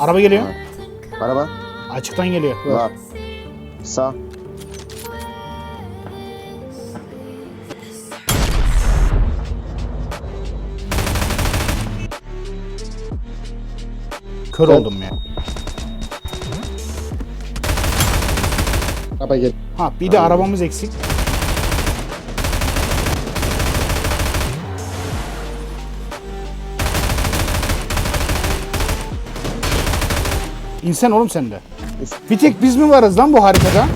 Araba geliyor. Araba. Açıktan geliyor. Var. Sağ. Kör Evet. oldum ya. Araba gel. Ha bir de arabamız eksik. İnsan oğlum sen de. Bir tek biz mi varız lan bu haritada?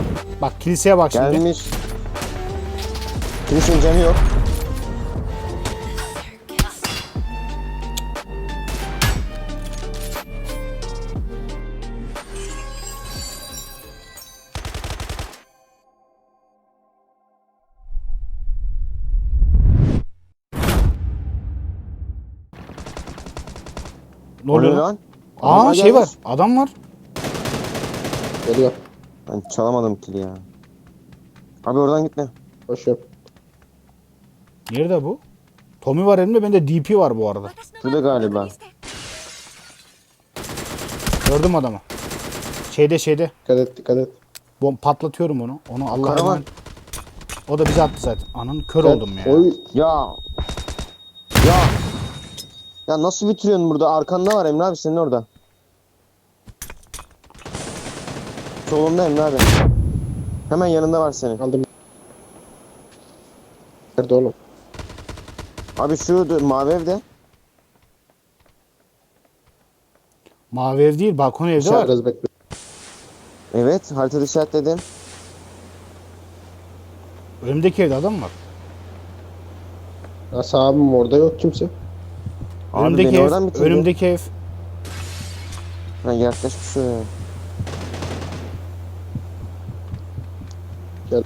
Bak kiliseye bak şimdi. Gelmiş. Kilisenin canı yok. Ne oluyor lan? Aa Adamlar şey var. gelmiş. Adam var. Geliyor. Ben çalamadım kili ya. Abi oradan gitme. Koşuyorum. Nerede bu? Tommy var elimde bende DP var bu arada. Şurada galiba. Gördüm adamı. Şeyde şeyde. Dikkat et dikkat et. Bom patlatıyorum onu. Onu Allah'a Karavan. emanet. O da bizi attı zaten. Ananın kör oldum ya. Oy. Ya. Ya. Ya nasıl bitiriyorsun burada? Arkanda var Emre abi senin orada. Solunda Emre abi. Hemen yanında var senin. Aldım. Nerede oğlum? Abi şu mavi evde. Mavi ev değil balkon evde var. biraz bekle. Evet haritada işaretledim. Önümdeki evde adam var. Ya sağım orada yok kimse. Abi önümdeki beni oradan ev. bitirdi. Önümdeki ev. Ha, yaklaşmış şuraya. Gel.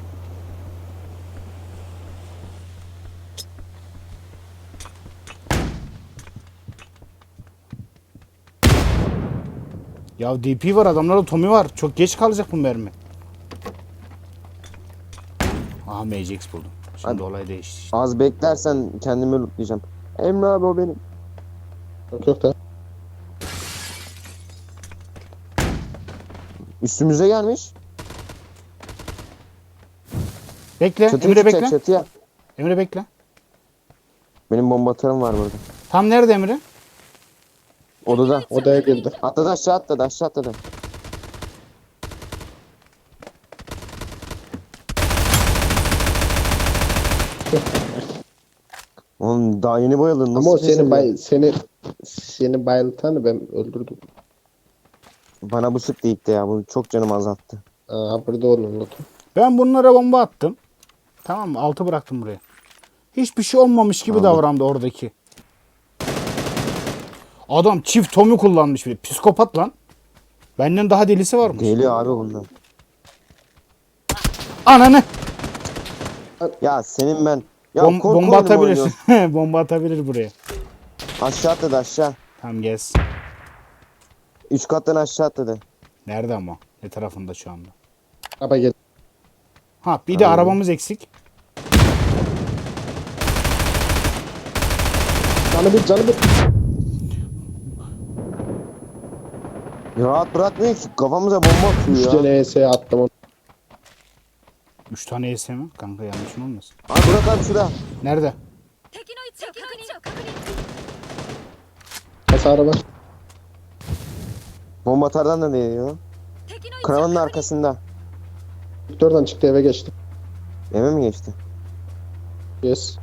Ya DP var adamlarda Tommy var. Çok geç kalacak bu mermi. Aha Magix buldum. Şimdi Abi- olay değişti. işte. Az beklersen kendimi lootlayacağım. Emre abi o benim. Yok yok da. Üstümüze gelmiş. Bekle. Çatıya Emre çıkacak bekle. çatıya. Emre bekle. Benim bomba atarım var burada. Tam nerede Emre? Odada. Odaya girdi. Atladı aşağı atladı aşağı atladı. Oğlum daha yeni boyadın. Nasıl Ama o seni bay seni seni bayıltanı ben öldürdüm. Bana bu sıktı ilk de ya. Bu çok canımı azalttı. Aa burada onun notu. Ben bunlara bomba attım. Tamam mı? Altı bıraktım buraya. Hiçbir şey olmamış gibi Anladım. davrandı oradaki. Adam çift Tommy kullanmış bir de. Psikopat lan. Benden daha delisi varmış. Geliyor abi bundan. Ananı. Ya senin ben. Ya Bom- korku bomba oyunu mu atabilir. oynuyorsun? bomba atabilir buraya. Aşağı atladı aşağı. Tamam gez. Üç kattan aşağı atladı. Nerede ama? Ne tarafında şu anda? Araba gel. Ha bir de arabamız eksik. Canı bir canı bir. Rahat bırakmıyor ki. Kafamıza bomba atıyor Üç ya. tane ES'ye attım onu. 3 tane ES mi? Kanka yanlışın olmasın. Abi bırak abi şurada. Nerede? 敵の位置を確認確認 Hasarı var. Bomba atardan da değiyor. 敵の位置を Kravanın 確認 arkasında. Victor'dan çıktı eve geçti. Eve mi geçti? Yes.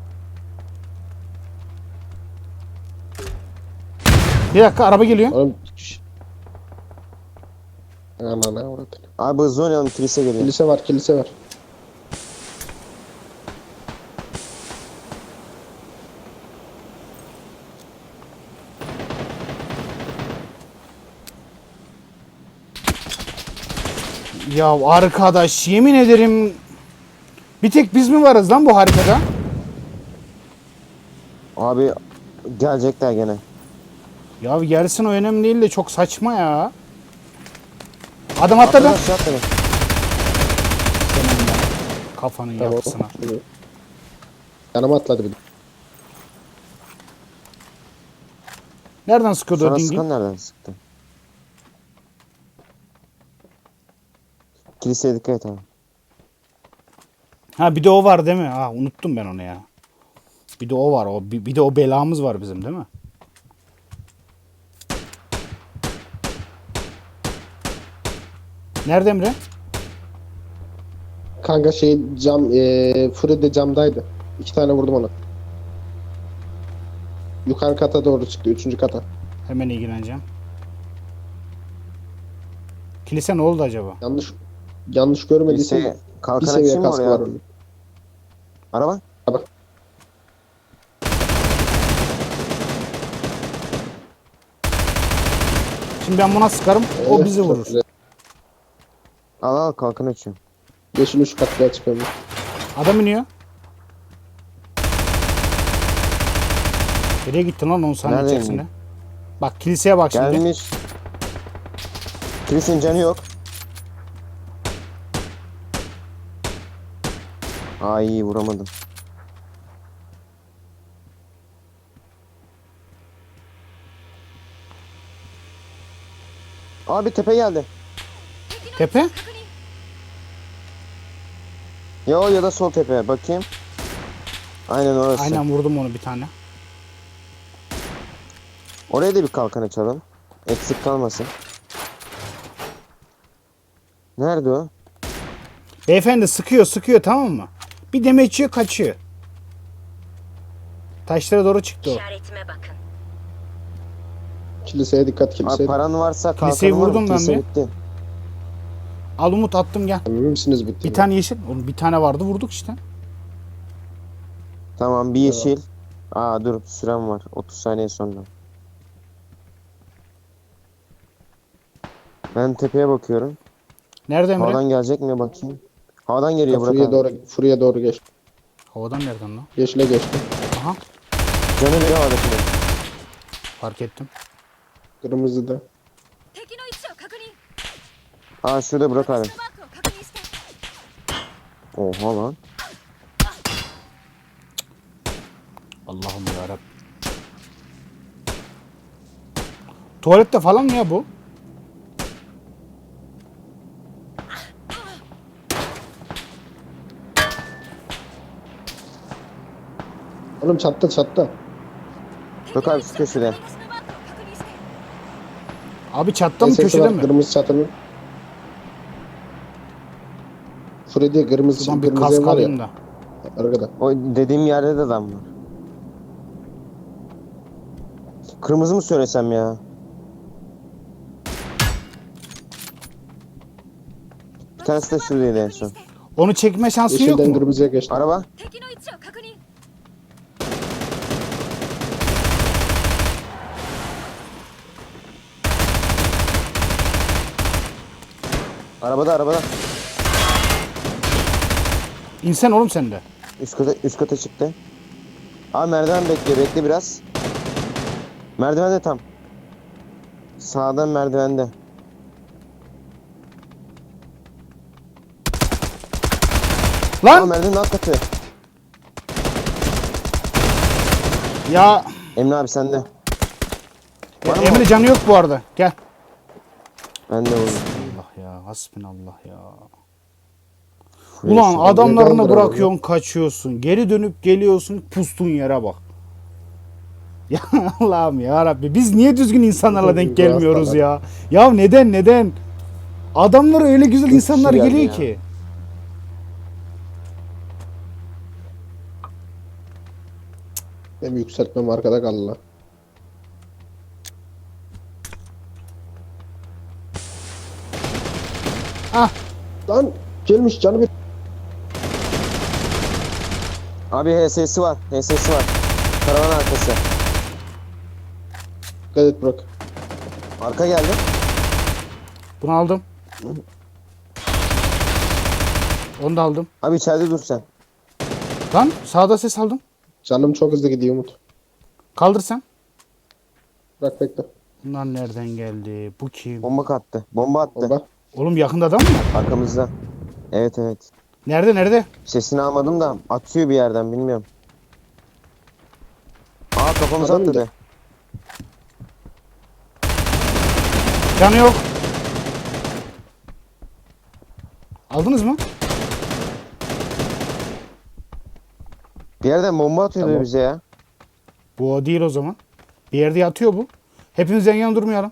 Bir dakika araba geliyor. Oğlum. ne uğradın. Abi hızlı oynayalım kilise geliyor. Kilise var kilise var. Ya arkadaş yemin ederim bir tek biz mi varız lan bu haritada? Abi gelecekler gene. Ya gelsin o önemli değil de çok saçma ya. Adam atladı. Aşağı atladı. Senin ya. Kafanın tamam. yapısına. Yanıma atladı bir de. Nereden sıkıyordu Sana o dingil? sıkan nereden sıktın? Kiliseye dikkat et abi. Ha bir de o var değil mi? Ha unuttum ben onu ya. Bir de o var. O bir, bir de o belamız var bizim değil mi? Nerede Emre? Kanka şey cam eee Freddy camdaydı. İki tane vurdum ona. Yukarı kata doğru çıktı. Üçüncü kata. Hemen ilgileneceğim. Kilise ne oldu acaba? Yanlış yanlış görmediysem Kiliseye bir kalkan seviye açayım mı var oraya? onun. Araba? Araba. Şimdi ben buna sıkarım. O Evet, bizi çok vurur. güzel. Al al kalkan açıyorum. Yeşil üç katlığa çıkıyorum. Adam iniyor. Nereye gittin lan 10 saniye Nerede içerisinde? indi? Bak kiliseye bak şimdi. Gelmiş. Kilisenin canı yok. Ay vuramadım. Abi tepe geldi. Tepe? Ya o ya da sol tepe. Bakayım. Aynen orası. Aynen vurdum onu bir tane. Oraya da bir kalkan açalım. Eksik kalmasın. Nerede o? Beyefendi sıkıyor sıkıyor tamam mı? Bir demeçiyor kaçıyor. Taşlara doğru çıktı o. İşaretime bakın. Kiliseye dikkat Abi kiliseye. paran varsa Kiliseyi kalkanın var vurdum ben Kilise bir. bitti. Al Umut attım gel. Emin misiniz bitti? Bir mi? tane yeşil. Oğlum bir tane vardı vurduk işte. Tamam bir yeşil. Aa dur sürem var. 30 saniye sonra. Ben tepeye bakıyorum. Nerede Emre? Havadan gelecek mi bakayım. Havadan geliyor Burak Furya abi. doğru, Furya doğru geçti. Havadan nereden lan? Yeşile geçti. Aha Canı biri havadakine. fark ettim. Kırmızı da. Ha şurada Burak abi. Oha lan. Allah'ım ya Rab. Tuvalette falan mı ya bu? Oğlum çattı çattı. Burak abi şu köşede. Abi çatta mı köşede mi? Kırmızı çatının. Freddy kırmızı, Şuradan bir kırmızı kask ev var alayım ya. da. Arkada. O dediğim yerde de adam var. Kırmızı mı söylesem ya? Bir tanesi de şuradaydı en son. Onu çekme şansın yok Yeşilden mu? kırmızıya geçti. Araba. 敵の位置を確認 Arabada arabada. İnsen oğlum sen de. Üst kata, üst kata çıktı. Abi merdiven bekliyor. Bekle biraz. Merdivende tam. Sağdan merdivende. Aa Lan! merdivenin alt katı. Ya Emre abi sende. Var mı? Emre canı yok bu arada. Gel. Ben de vurdum. Allah ya hasbinallah ya. Neyse, Ulan adamlarını kaldır bırakıyorsun kaçıyorsun. Geri dönüp geliyorsun pustun yere bak. Ya Allah'ım ya Rabbi biz niye düzgün insanlarla denk gelmiyoruz ya? Ya neden neden? Adamlara öyle güzel Üç insanlar geldi geliyor ya. ki. Benim yükseltmem arkada kaldı lan. Ah Lan gelmiş canı bir. Abi HS'si var. HS'si var. Karavan arkası. Dikkat et bırak. Arka geldi. bunu aldım. Onu da aldım. Abi içeride dur sen. Lan sağda ses aldım. Canım çok hızlı gidiyor Umut. Kaldır sen. Bırak bekle. Bunlar nereden geldi? Bu kim? Bomba attı. Bomba attı. Bomba. Oğlum yakında adam mı? Arkamızda. Evet evet. Nerede nerede? Sesini almadım da atıyor bir yerden bilmiyorum. Aa kafamıza Adam atladı. Canı yok. Aldınız mı? Bir yerden bomba atıyordu Tamam. bize ya. Bu o değil o zaman. Bir yerde yatıyor bu. Hepimiz yan yana durmayalım.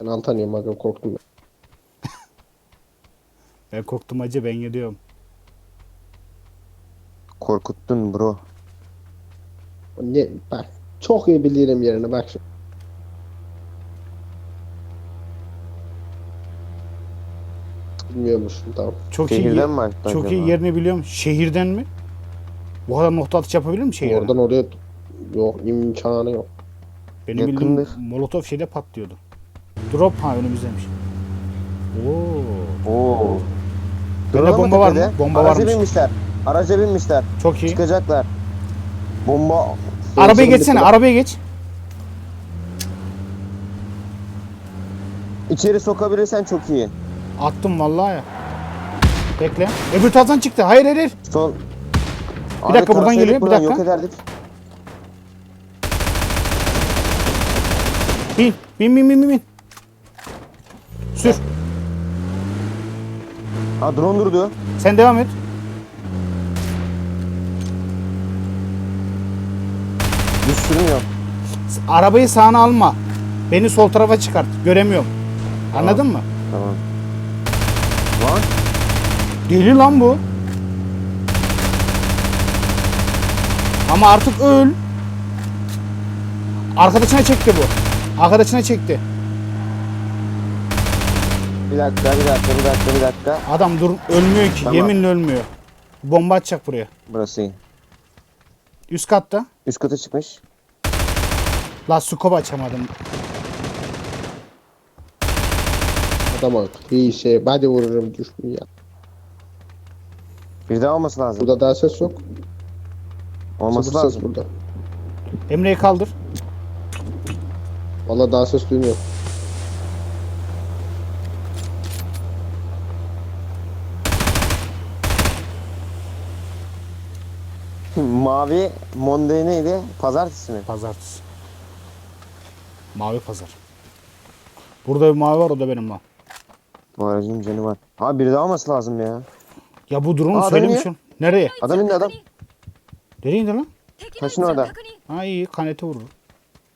Ben aga korktum ben. Ben korktum acı ben gidiyorum. Korkuttun bro. Ne, bak çok iyi bilirim yerini bak şimdi. Bilmiyormuşum tamam. Çok iyi, Şehirden mi attı çok acaba? iyi yerini biliyorum. Şehirden mi? Bu kadar nokta atış yapabilir mi şehirden? Oradan oraya yok imkanı yok. Benim Yakındır. bildiğim molotov şeyde patlıyordu. Drop ha önümüzdeymiş. Oo. Oo. Duralım bomba var mı? Bomba Araca varmış. binmişler. Araca binmişler. Çok iyi. Çıkacaklar. Bomba. Arabaya geçsene, arabaya geç. İçeri sokabilirsen çok iyi. Attım vallahi ya. Bekle. Öbür taraftan çıktı. Hayır hayır hayır. Sol. Bir dakika, buradan geliyor, bir dakika. Yok ederdik. Bin bin bin bin. bin. Sür. Ha drone durdu. Sen devam et. Düz sürmüyor. Arabayı sağına alma. Beni sol tarafa çıkart. Göremiyorum. Anladın mı? Tamam. Lan. Deli lan bu. Ama artık öl. Arkadaşına çekti bu. Arkadaşına çekti. Bir dakika, bir dakika, bir dakika, bir dakika. Adam dur ölmüyor ki. Tamam. Yeminle ölmüyor. Bomba atacak buraya. Burası iyi. Üst katta. Üst kata çıkmış. La scope açamadım. Adam bak iyi şey hadi vururum düşmüyor ya. Bir daha olması lazım. Burada daha ses yok. Olması Sıfır ses lazım. burada. Emre'yi kaldır. Valla daha ses duymuyorum. Mavi Monday neydi? Pazartesi mi? Pazartesi. Mavi pazar. Burada bir mavi var o da benim lan. Bu aracın canı var. Ha biri daha alması lazım ya. Ya bu durumu Aa, söylemişim. Nereye? Adam indi adam. Nereye indi lan? Taşın orada. Ha iyi kanete vurur.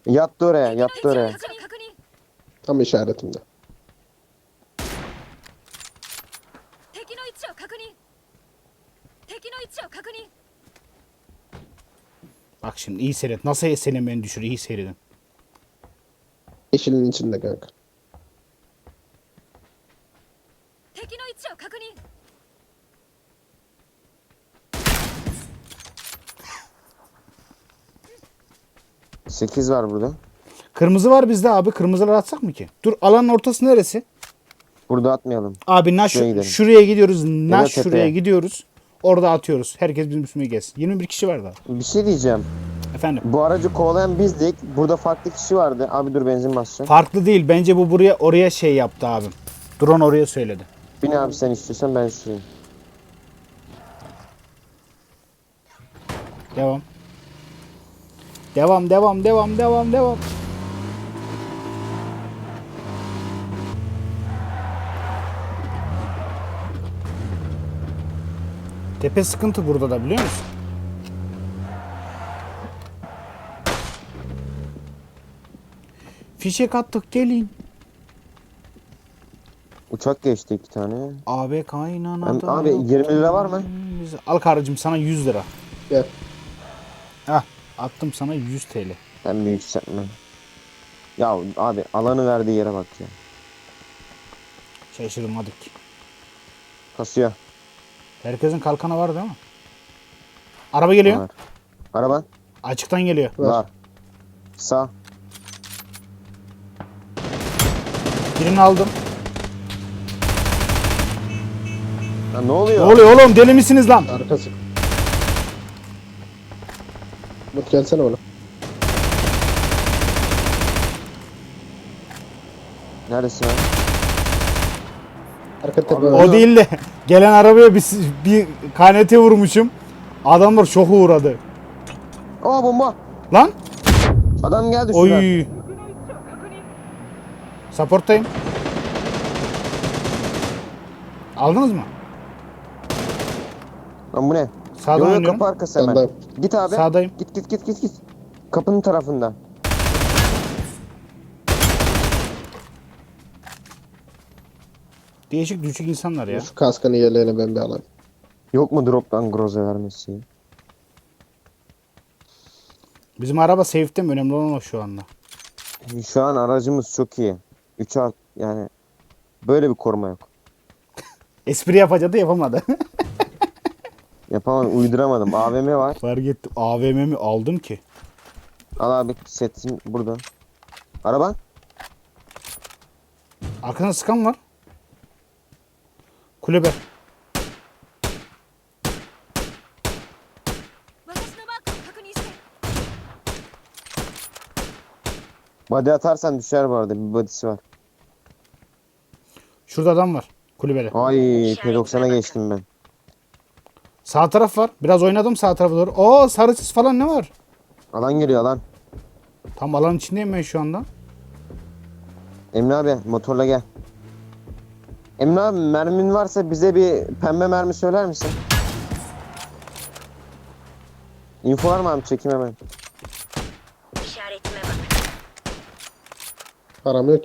Yattı oraya yattı oraya. Tam işaretimde. Bak şimdi iyi seyret. Nasıl senin beni düşür? İyi seyredin. Yeşilin içinde kanka. Sekiz var burada. Kırmızı var bizde abi. Kırmızıları atsak mı ki? Dur alanın ortası neresi? Burada atmayalım. Abi na şuraya, şuraya gidiyoruz. Na şuraya gidiyoruz. Orada atıyoruz. Herkes bizim üstüme gelsin. 21 kişi var daha. Bir şey diyeceğim. Efendim. Bu aracı kovalayan bizdik. Burada farklı kişi vardı. Abi dur benzin basacağım. Farklı değil. Bence bu buraya oraya şey yaptı abim. Drone oraya söyledi. Bin abi sen istiyorsan ben süreyim. Devam. Devam devam devam devam devam. Tepe sıkıntı burada da biliyor musun? Fişek attık gelin. Uçak geçti iki tane. Abi kaynana da abi 20 lira var mı? Al karıcığım sana 100 lira. Gel. Hah attım sana 100 TL. Ben bir yükseltmem. Ya abi alanı verdiği yere bak ya. Şaşırmadık. Kasıyor. Herkesin kalkanı var değil mi? Araba geliyor. Var. Araban Açıktan geliyor. Var. Sağ. Birini aldım. Ya ne Ne oluyor? oluyor oğlum deli misiniz lan? Arkası. Umut gelsene bana. Neredesin abi? Arka tepe. Abi, O değil de gelen arabaya bir, bir kanete vurmuşum. Adamlar şoku uğradı. Aa bomba. Lan? Adam geldi şuradan. Oy. Supporttayım. Aldınız mı? Lan bu ne? Sağdan oynuyorum. kapı arkası hemen. Sağdan. Git abi. Sağdayım. Git git git git git. Kapının tarafında. Değişik düşük insanlar ya. Şu kaskını yerlerine ben bir alayım. Yok mu drop'tan groza vermesi? Bizim araba safe'te mi? Önemli olan o şu anda. Şu an aracımız çok iyi. 3 art yani böyle bir koruma yok. Espri yapacaktı yapamadı. Yapamam uyduramadım. AVM var. Fark ettim. AVM'mi aldım ki. Al abi setim burada. Araba. Arkasında sıkan var. Kulübe. Body atarsan düşer bu arada. Bir body'si var. Şurada adam var. Kulübede. Ay P90'a geçtim ben. Sağ taraf var. Biraz oynadım sağ tarafa doğru. Oo sarı sis falan ne var? Alan geliyor alan. Tam alan içindeyim ben şu anda. Emre abi motorla gel. Emre abi mermin varsa bize bir pembe mermi söyler misin? Info var mı abi çekim hemen. işaretime bak. Param yok.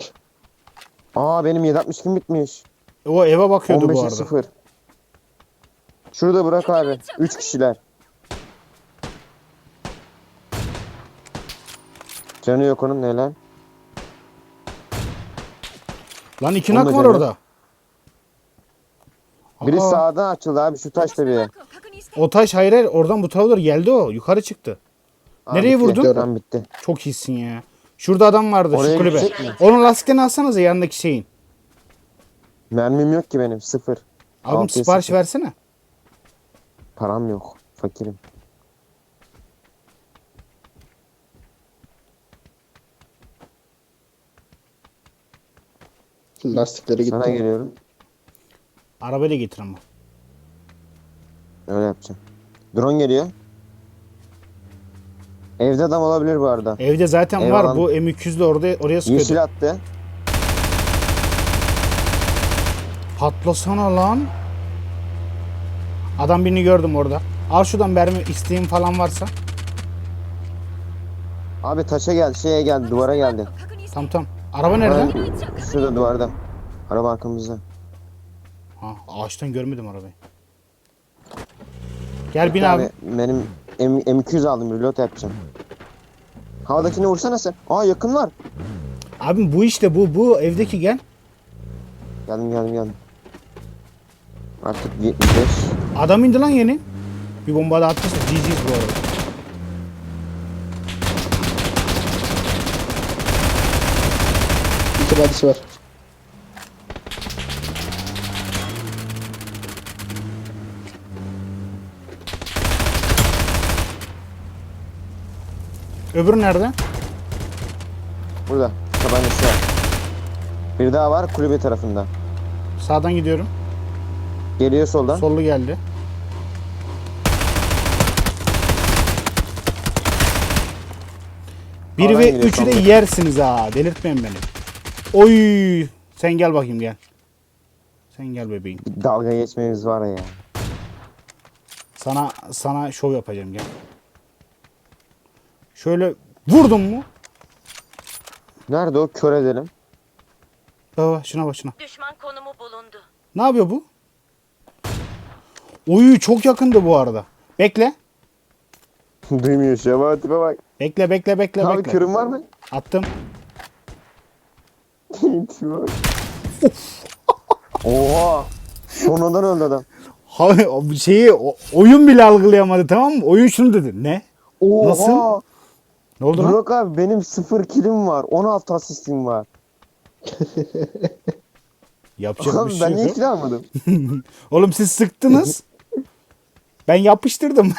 Aa benim 760 gün bitmiş. O eve bakıyordu bu 15'e arada. 0. Şurada bırak abi. 3 kişiler. Canı yok onun neler? Lan iki Onu nak da var canım. orada. Biri Aa. sağdan açıldı abi şu taş da bir. O taş hayır hayır oradan bu tarafa geldi o. Yukarı çıktı. Abi Nereye vurdun? Oradan bitti. Çok iyisin ya. Şurada adam vardı Oraya şu kulübe. gidecek mi? Onun lastiklerini alsanıza yanındaki şeyin. Mermim yok ki benim sıfır. Abim Altıya sipariş sıfır. versene. Param yok. Fakirim. Lastikleri gitti. Sana geliyorum. Arabayla getir ama. Öyle yapacağım. Drone geliyor. Evde adam olabilir bu arada. Evde zaten Ev var. alan- Bu M200'le orada, oraya sıkıyordu. Yeşil attı. Patlasana lan. Adam birini gördüm orada. Al şuradan verme isteğim falan varsa. Abi taşa geldi, şeye geldi, duvara geldi. Tamam tamam. Araba nerede? Şurada duvarda. Araba arkamızda. Ha, ağaçtan görmedim arabayı. Gel bin Abi, benim M- M200 aldım, reload yapacağım. Havadakini vursana sen. Aa yakın var. Abim bu işte bu bu evdeki gel. Geldim geldim geldim. Artık 75. Adam indi lan yeni. Bir bomba da attıysa GG's bu arada. İki badisi var. Öbürü nerede? Burada. Tabancası var. Bir daha var kulübe tarafında. Sağdan gidiyorum. Geliyor soldan. Sollu geldi. Bir ve üçü de soldan. yersiniz ha. Delirtmeyin beni. Oy! Sen gel bakayım gel. Sen gel bebeğim. Dalga geçmemiz var ya. Sana sana şov yapacağım gel. Şöyle vurdum mu? Nerede o? Kör edelim. Baba şuna bak şuna. düşman konumu bulundu. Ne yapıyor bu? Oy çok yakındı bu arada. Bekle. Duymuyor an. Tipe bak. Bekle bekle bekle Abi bekle. körüm var mı? Attım. Tipe bak. Oha. Sonradan öldü adam. Ha, o şeyi oyun bile algılayamadı tamam mı? Oyun şunu dedi. Ne? Oha. Nasıl? Ne oldu lan? Burak abi benim 0 kilim var. 16 asistim var. Yapacak bir Abi şey ben niye yok. kill almadım? Oğlum siz sıktınız. ben yapıştırdım.